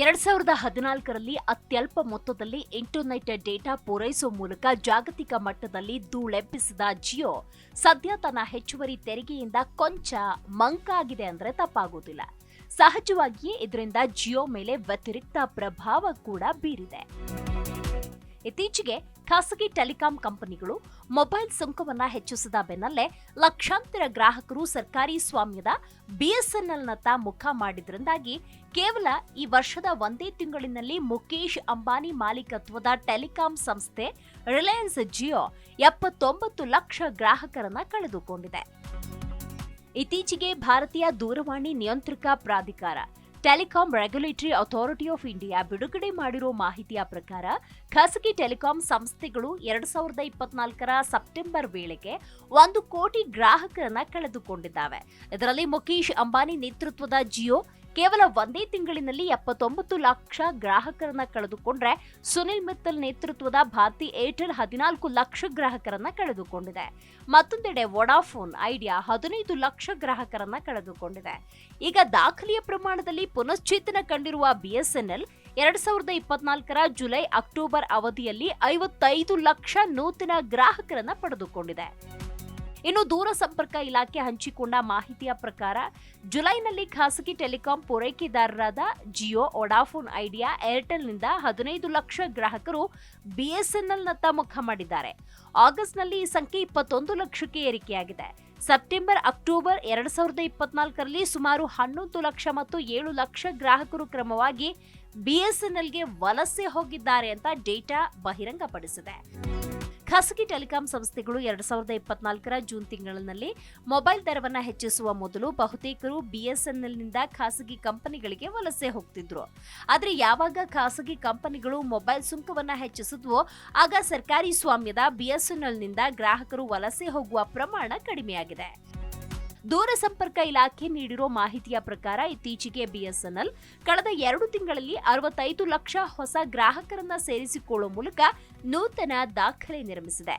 ಎರಡ್ ಸಾವಿರದ ಹದಿನಾಲ್ಕರಲ್ಲಿ ಅತ್ಯಲ್ಪ ಮೊತ್ತದಲ್ಲಿ ಇಂಟರ್ನೆಟ್ ಡೇಟಾ ಪೂರೈಸುವ ಮೂಲಕ ಜಾಗತಿಕ ಮಟ್ಟದಲ್ಲಿ ಧೂಳೆಬ್ಬಿಸಿದ ಜಿಯೋ ಸದ್ಯ ತನ್ನ ಹೆಚ್ಚುವರಿ ತೆರಿಗೆಯಿಂದ ಕೊಂಚ ಮಂಕಾಗಿದೆ ಅಂದ್ರೆ ತಪ್ಪಾಗೋದಿಲ್ಲ ಸಹಜವಾಗಿಯೇ ಇದರಿಂದ ಜಿಯೋ ಮೇಲೆ ವ್ಯತಿರಿಕ್ತ ಪ್ರಭಾವ ಕೂಡ ಬೀರಿದೆ. ಇತ್ತೀಚೆಗೆ ಖಾಸಗಿ ಟೆಲಿಕಾಂ ಕಂಪನಿಗಳು ಮೊಬೈಲ್ ಸುಂಕವನ್ನು ಹೆಚ್ಚಿಸಿದ ಬೆನ್ನಲ್ಲೇ ಲಕ್ಷಾಂತರ ಗ್ರಾಹಕರು ಸರ್ಕಾರಿ ಸ್ವಾಮ್ಯದ ಬಿಎಸ್ಎನ್ಎಲ್ನತ್ತ ಮುಖ ಮಾಡಿದ್ರಿಂದಾಗಿ ಕೇವಲ ಈ ವರ್ಷದ ಒಂದೇ ತಿಂಗಳಿನಲ್ಲಿ ಮುಖೇಶ್ ಅಂಬಾನಿ ಮಾಲೀಕತ್ವದ ಟೆಲಿಕಾಂ ಸಂಸ್ಥೆ ರಿಲಯನ್ಸ್ ಜಿಯೋ ಎಪ್ಪತ್ತೊಂಬತ್ತು ಲಕ್ಷ ಗ್ರಾಹಕರನ್ನ ಕಳೆದುಕೊಂಡಿದೆ. ಇತ್ತೀಚೆಗೆ ಭಾರತೀಯ ದೂರವಾಣಿ ನಿಯಂತ್ರಕ ಪ್ರಾಧಿಕಾರ telecom regulatory authority of India ಬಿಡುಗಡೆ ಮಾಡಿರೋ ಮಾಹಿತಿಯ ಪ್ರಕಾರ, ಖಾಸಗಿ ಟೆಲಿಕಾಂ ಸಂಸ್ಥೆಗಳು ಎರಡು ಸಾವಿರದ ಇಪ್ಪತ್ನಾಲ್ಕರ ಸೆಪ್ಟೆಂಬರ್ ವೇಳೆಗೆ ಒಂದು ಕೋಟಿ ಗ್ರಾಹಕರನ್ನ ಕಳೆದುಕೊಂಡಿದ್ದಾವೆ. ಇದರಲ್ಲಿ ಮುಖೇಶ್ ಅಂಬಾನಿ ನೇತೃತ್ವದ ಜಿಯೋ ಕೇವಲ ಒಂದೇ ತಿಂಗಳಿನಲ್ಲಿ ಎಪ್ಪತ್ತೊಂಬತ್ತು ಲಕ್ಷ ಗ್ರಾಹಕರನ್ನ ಕಳೆದುಕೊಂಡ್ರೆ ಸುನಿಲ್ ಮಿತ್ತಲ್ ನೇತೃತ್ವದ ಭಾರತಿ ಏರ್ಟೆಲ್ ಹದಿನಾಲ್ಕು ಲಕ್ಷ ಗ್ರಾಹಕರನ್ನ ಕಳೆದುಕೊಂಡಿದೆ. ಮತ್ತೊಂದೆಡೆ ವೊಡಾಫೋನ್ ಐಡಿಯಾ ಹದಿನೈದು ಲಕ್ಷ ಗ್ರಾಹಕರನ್ನ ಕಳೆದುಕೊಂಡಿದೆ. ಈಗ ದಾಖಲೆಯ ಪ್ರಮಾಣದಲ್ಲಿ ಪುನಶ್ಚೇತನ ಕಂಡಿರುವ ಬಿಎಸ್ಎನ್ಎಲ್ ಎರಡ್ ಸಾವಿರದ ಇಪ್ಪತ್ನಾಲ್ಕರ ಜುಲೈ ಅಕ್ಟೋಬರ್ ಅವಧಿಯಲ್ಲಿ ಐವತ್ತೈದು ಲಕ್ಷ ನೂತನ ಗ್ರಾಹಕರನ್ನ ಪಡೆದುಕೊಂಡಿದೆ. ಇನ್ನು ದೂರ ಸಂಪರ್ಕ ಇಲಾಖೆ ಹಂಚಿಕೊಂಡ ಮಾಹಿತಿಯ ಪ್ರಕಾರ ಜುಲೈನಲ್ಲಿ ಖಾಸಗಿ ಟೆಲಿಕಾಂ ಪೂರೈಕೆದಾರರಾದ ಜಿಯೋ ಒಡಾಫೋನ್ ಐಡಿಯಾ, ಏರ್ಟೆಲ್ನಿಂದ ಹದಿನೈದು ಲಕ್ಷ ಗ್ರಾಹಕರು ಬಿಎಸ್ಎನ್ಎಲ್ನತ್ತ ಮುಖ ಮಾಡಿದ್ದಾರೆ. ಆಗಸ್ಟ್ನಲ್ಲಿ ಈ ಸಂಖ್ಯೆ ಇಪ್ಪತ್ತೊಂದು ಲಕ್ಷಕ್ಕೆ ಏರಿಕೆಯಾಗಿದೆ. ಸೆಪ್ಟೆಂಬರ್, ಅಕ್ಟೋಬರ್ ಎರಡ್ ಸಾವಿರದ ಇಪ್ಪತ್ನಾಲ್ಕರಲ್ಲಿ ಸುಮಾರು ಹನ್ನೊಂದು ಲಕ್ಷ ಮತ್ತು ಏಳು ಲಕ್ಷ ಗ್ರಾಹಕರು ಕ್ರಮವಾಗಿ ಬಿಎಸ್ಎನ್ಎಲ್ಗೆ ವಲಸೆ ಹೋಗಿದ್ದಾರೆ ಅಂತ ಡೇಟಾ ಬಹಿರಂಗಪಡಿಸಿದೆ. ಖಾಸಗಿ ಟೆಲಿಕಾಂ ಸಂಸ್ಥೆಗಳು ಎರಡ್ ಸಾವಿರದ ಇಪ್ಪತ್ನಾಲ್ಕರ ಜೂನ್ ತಿಂಗಳಿನಲ್ಲಿ ಮೊಬೈಲ್ ದರವನ್ನ ಹೆಚ್ಚಿಸುವ ಮೊದಲು ಬಹುತೇಕರು ಬಿಎಸ್ಎನ್ಎಲ್ನಿಂದ ಖಾಸಗಿ ಕಂಪನಿಗಳಿಗೆ ವಲಸೆ ಹೋಗ್ತಿದ್ರು. ಆದರೆ ಯಾವಾಗ ಖಾಸಗಿ ಕಂಪನಿಗಳು ಮೊಬೈಲ್ ಸುಂಕವನ್ನ ಹೆಚ್ಚಿಸಿದ್ವೋ, ಆಗ ಸರ್ಕಾರಿ ಸ್ವಾಮ್ಯದ ಬಿಎಸ್ಎನ್ಎಲ್ನಿಂದ ಗ್ರಾಹಕರು ವಲಸೆ ಹೋಗುವ ಪ್ರಮಾಣ ಕಡಿಮೆಯಾಗಿದೆ. ದೂರ ಸಂಪರ್ಕ ಇಲಾಖೆ ನೀಡಿರೋ ಮಾಹಿತಿಯ ಪ್ರಕಾರ ಇತ್ತೀಚೆಗೆ ಬಿಎಸ್ಎನ್ಎಲ್ ಕಳೆದ ಎರಡು ತಿಂಗಳಲ್ಲಿ ಅರವತ್ತೈದು ಲಕ್ಷ ಹೊಸ ಗ್ರಾಹಕರನ್ನ ಸೇರಿಸಿಕೊಳ್ಳುವ ಮೂಲಕ ನೂತನ ದಾಖಲೆ ನಿರ್ಮಿಸಿದೆ.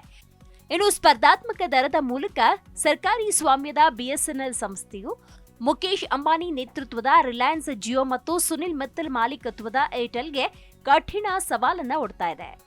ಇನ್ನು ಸ್ಪರ್ಧಾತ್ಮಕ ದರದ ಮೂಲಕ ಸರ್ಕಾರಿ ಸ್ವಾಮ್ಯದ ಬಿಎಸ್ಎನ್ಎಲ್ ಸಂಸ್ಥೆಯು ಮುಖೇಶ್ ಅಂಬಾನಿ ನೇತೃತ್ವದ ರಿಲಯನ್ಸ್ ಜಿಯೋ ಮತ್ತು ಸುನಿಲ್ ಮಿತ್ತಲ್ ಮಾಲೀಕತ್ವದ ಏರ್ಟೆಲ್ಗೆ ಕಠಿಣ ಸವಾಲನ್ನ ಒಡ್ತಾ ಇದೆ.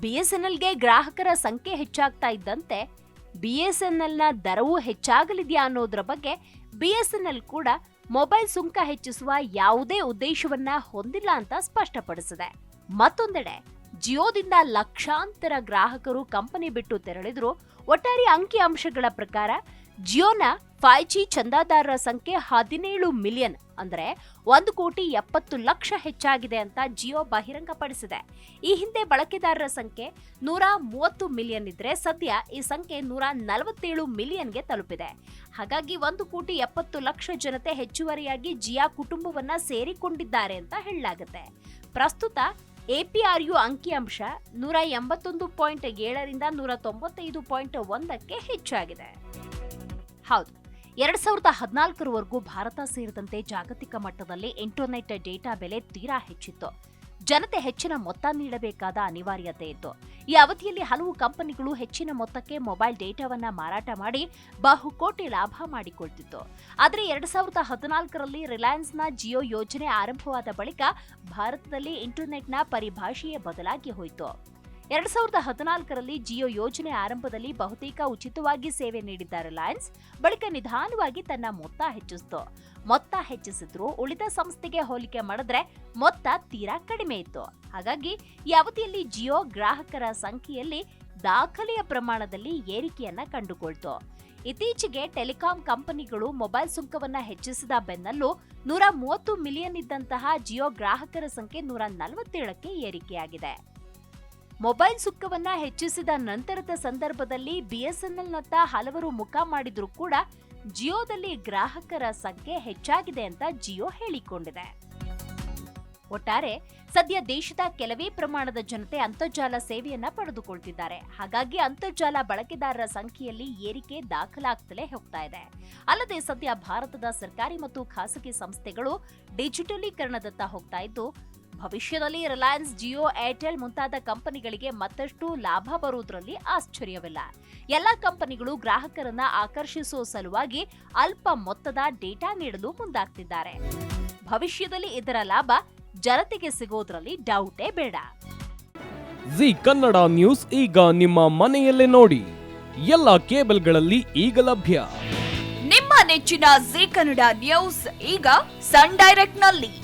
ಬಿಎಸ್ಎನ್ಎಲ್ಗೆ ಗ್ರಾಹಕರ ಸಂಖ್ಯೆ ಹೆಚ್ಚಾಗ್ತಾ ಇದ್ದಂತೆ ಬಿಎಸ್ಎನ್ಎಲ್ನ ದರವೂ ಹೆಚ್ಚಾಗಲಿದೆಯಾ ಅನ್ನೋದ್ರ ಬಗ್ಗೆ ಬಿ ಎಸ್ ಎನ್ ಎಲ್ ಕೂಡ ಮೊಬೈಲ್ ಸುಂಕ ಹೆಚ್ಚಿಸುವ ಯಾವುದೇ ಉದ್ದೇಶವನ್ನ ಹೊಂದಿಲ್ಲ ಅಂತ ಸ್ಪಷ್ಟಪಡಿಸಿದೆ. ಮತ್ತೊಂದೆಡೆ, ಜಿಯೋದಿಂದ ಲಕ್ಷಾಂತರ ಗ್ರಾಹಕರು ಕಂಪನಿ ಬಿಟ್ಟು ತೆರಳಿದ್ರು. ಒಟ್ಟಾರೆ ಅಂಕಿ ಅಂಶಗಳ ಪ್ರಕಾರ ಜಿಯೋನ ಫೈವ್ ಜಿ ಚಂದಾದಾರರ ಸಂಖ್ಯೆ ಹದಿನೇಳು ಮಿಲಿಯನ್ ಅಂದರೆ ಒಂದು ಕೋಟಿ ಎಪ್ಪತ್ತು ಲಕ್ಷ ಹೆಚ್ಚಾಗಿದೆ ಅಂತ ಜಿಯೋ ಬಹಿರಂಗಪಡಿಸಿದೆ. ಈ ಹಿಂದೆ ಬಳಕೆದಾರರ ಸಂಖ್ಯೆ ನೂರ ಮೂವತ್ತು ಮಿಲಿಯನ್ ಇದ್ರೆ ಸದ್ಯ ಈ ಸಂಖ್ಯೆ ನೂರ ನಲವತ್ತೇಳು ಮಿಲಿಯನ್ಗೆ ತಲುಪಿದೆ. ಹಾಗಾಗಿ ಒಂದು ಕೋಟಿ ಎಪ್ಪತ್ತು ಲಕ್ಷ ಜನತೆ ಹೆಚ್ಚುವರಿಯಾಗಿ ಜಿಯಾ ಕುಟುಂಬವನ್ನ ಸೇರಿಕೊಂಡಿದ್ದಾರೆ ಅಂತ ಹೇಳಲಾಗುತ್ತೆ. ಪ್ರಸ್ತುತ ಎಪಿಆರ್ಯು ಅಂಕಿಅಂಶ ನೂರ ಎಂಬತ್ತೊಂದು ಪಾಯಿಂಟ್ ಏಳರಿಂದ ನೂರ ತೊಂಬತ್ತೈದು ಪಾಯಿಂಟ್ ಒಂದಕ್ಕೆ ಹೆಚ್ಚಾಗಿದೆ. ಹೌದು. ಎರಡ್ ಸಾವಿರದ ಹದಿನಾಲ್ಕರವರೆಗೂ ಭಾರತ ಸೇರಿದಂತೆ ಜಾಗತಿಕ ಮಟ್ಟದಲ್ಲಿ ಇಂಟರ್ನೆಟ್ ಡೇಟಾ ಬೆಲೆ ತೀರಾ ಹೆಚ್ಚಿತ್ತು. ಜನತೆ ಹೆಚ್ಚಿನ ಮೊತ್ತ ನೀಡಬೇಕಾದ ಅನಿವಾರ್ಯತೆ ಇತ್ತು. ಈ ಅವಧಿಯಲ್ಲಿ ಹಲವು ಕಂಪನಿಗಳು ಹೆಚ್ಚಿನ ಮೊತ್ತಕ್ಕೆ ಮೊಬೈಲ್ ಡೇಟಾವನ್ನ ಮಾರಾಟ ಮಾಡಿ ಬಹುಕೋಟಿ ಲಾಭ ಮಾಡಿಕೊಳ್ತಿತ್ತು. ಆದರೆ ಎರಡ್ ಸಾವಿರದ ಹದಿನಾಲ್ಕರಲ್ಲಿ ರಿಲಯನ್ಸ್ನ ಜಿಯೋ ಯೋಜನೆ ಆರಂಭವಾದ ಬಳಿಕ ಭಾರತದಲ್ಲಿ ಇಂಟರ್ನೆಟ್ನ ಪರಿಭಾಷೆಯೇ ಬದಲಾಗಿ ಹೋಯಿತು. ಎರಡ್ ಸಾವಿರದ ಹದಿನಾಲ್ಕರಲ್ಲಿ ಜಿಯೋ ಯೋಜನೆ ಆರಂಭದಲ್ಲಿ ಬಹುತೇಕ ಉಚಿತವಾಗಿ ಸೇವೆ ನೀಡಿದ್ದ ರಿಲಯನ್ಸ್, ಬಳಿಕ ನಿಧಾನವಾಗಿ ತನ್ನ ಮೊತ್ತ ಹೆಚ್ಚಿಸಿತು. ಮೊತ್ತ ಹೆಚ್ಚಿಸಿದ್ರು ಉಳಿದ ಸಂಸ್ಥೆಗೆ ಹೋಲಿಕೆ ಮಾಡಿದ್ರೆ ಮೊತ್ತ ತೀರಾ ಕಡಿಮೆ ಇತ್ತು. ಹಾಗಾಗಿ ಈ ಅವಧಿಯಲ್ಲಿ ಜಿಯೋ ಗ್ರಾಹಕರ ಸಂಖ್ಯೆಯಲ್ಲಿ ದಾಖಲೆಯ ಪ್ರಮಾಣದಲ್ಲಿ ಏರಿಕೆಯನ್ನ ಕಂಡುಕೊಳ್ತು. ಇತ್ತೀಚೆಗೆ ಟೆಲಿಕಾಂ ಕಂಪನಿಗಳು ಮೊಬೈಲ್ ಸುಂಕವನ್ನ ಹೆಚ್ಚಿಸಿದ ಬೆನ್ನಲ್ಲೂ ನೂರ ಮೂವತ್ತು ಮಿಲಿಯನ್ ಇದ್ದಂತಹ ಜಿಯೋ ಗ್ರಾಹಕರ ಸಂಖ್ಯೆ ನೂರ ನಲವತ್ತೇಳಕ್ಕೆ ಏರಿಕೆಯಾಗಿದೆ. ಮೊಬೈಲ್ ಸುಂಕವನ್ನ ಹೆಚ್ಚಿಸಿದ ನಂತರದ ಸಂದರ್ಭದಲ್ಲಿ ಬಿಎಸ್ಎನ್ಎಲ್ನತ್ತ ಹಲವರು ಮುಖ ಮಾಡಿದ್ರೂ ಕೂಡ ಜಿಯೋದಲ್ಲಿ ಗ್ರಾಹಕರ ಸಂಖ್ಯೆ ಹೆಚ್ಚಾಗಿದೆ ಅಂತ ಜಿಯೋ ಹೇಳಿಕೊಂಡಿದೆ. ಒಟ್ಟಾರೆ, ಸದ್ಯ ದೇಶದ ಕೆಲವೇ ಪ್ರಮಾಣದ ಜನತೆ ಅಂತರ್ಜಾಲ ಸೇವೆಯನ್ನ ಪಡೆದುಕೊಳ್ತಿದ್ದಾರೆ. ಹಾಗಾಗಿ ಅಂತರ್ಜಾಲ ಬಳಕೆದಾರರ ಸಂಖ್ಯೆಯಲ್ಲಿ ಏರಿಕೆ ದಾಖಲಾಗ್ತಲೇ ಹೋಗ್ತಾ ಇದೆ. ಅಲ್ಲದೆ ಸದ್ಯ ಭಾರತದ ಸರ್ಕಾರಿ ಮತ್ತು ಖಾಸಗಿ ಸಂಸ್ಥೆಗಳು ಡಿಜಿಟಲೀಕರಣದತ್ತ ಹೋಗ್ತಾ ಇದ್ದು ಭವಿಷ್ಯದಲ್ಲಿ ರಿಲಯನ್ಸ್ ಜಿಯೋ ಏರ್ಟೆಲ್ ಮುಂತಾದ ಕಂಪನಿಗಳಿಗೆ ಮತ್ತಷ್ಟು ಲಾಭ ಬರುವುದರಲ್ಲಿ ಆಶ್ಚರ್ಯವಿಲ್ಲ. ಎಲ್ಲ ಕಂಪನಿಗಳು ಗ್ರಾಹಕರನ್ನ ಆಕರ್ಷಿಸುವ ಸಲುವಾಗಿ ಅಲ್ಪ ಮೊತ್ತದ ಡೇಟಾ ನೀಡಲು ಮುಂದಾಗ್ತಿದ್ದಾರೆ. ಭವಿಷ್ಯದಲ್ಲಿ ಇದರ ಲಾಭ ಜನತೆಗೆ ಸಿಗೋದ್ರಲ್ಲಿ ಡೌಟೇ ಬೇಡ. ಜಿ ಕನ್ನಡ ನ್ಯೂಸ್ ಈಗ ನಿಮ್ಮ ಮನೆಯಲ್ಲೇ ನೋಡಿ. ಎಲ್ಲ ಕೇಬಲ್ಗಳಲ್ಲಿ ಈಗ ಲಭ್ಯ. ನಿಮ್ಮ ನೆಚ್ಚಿನ ಜಿ ಕನ್ನಡ ನ್ಯೂಸ್ ಈಗ ಸನ್ ಡೈರೆಕ್ಟ್ನಲ್ಲಿ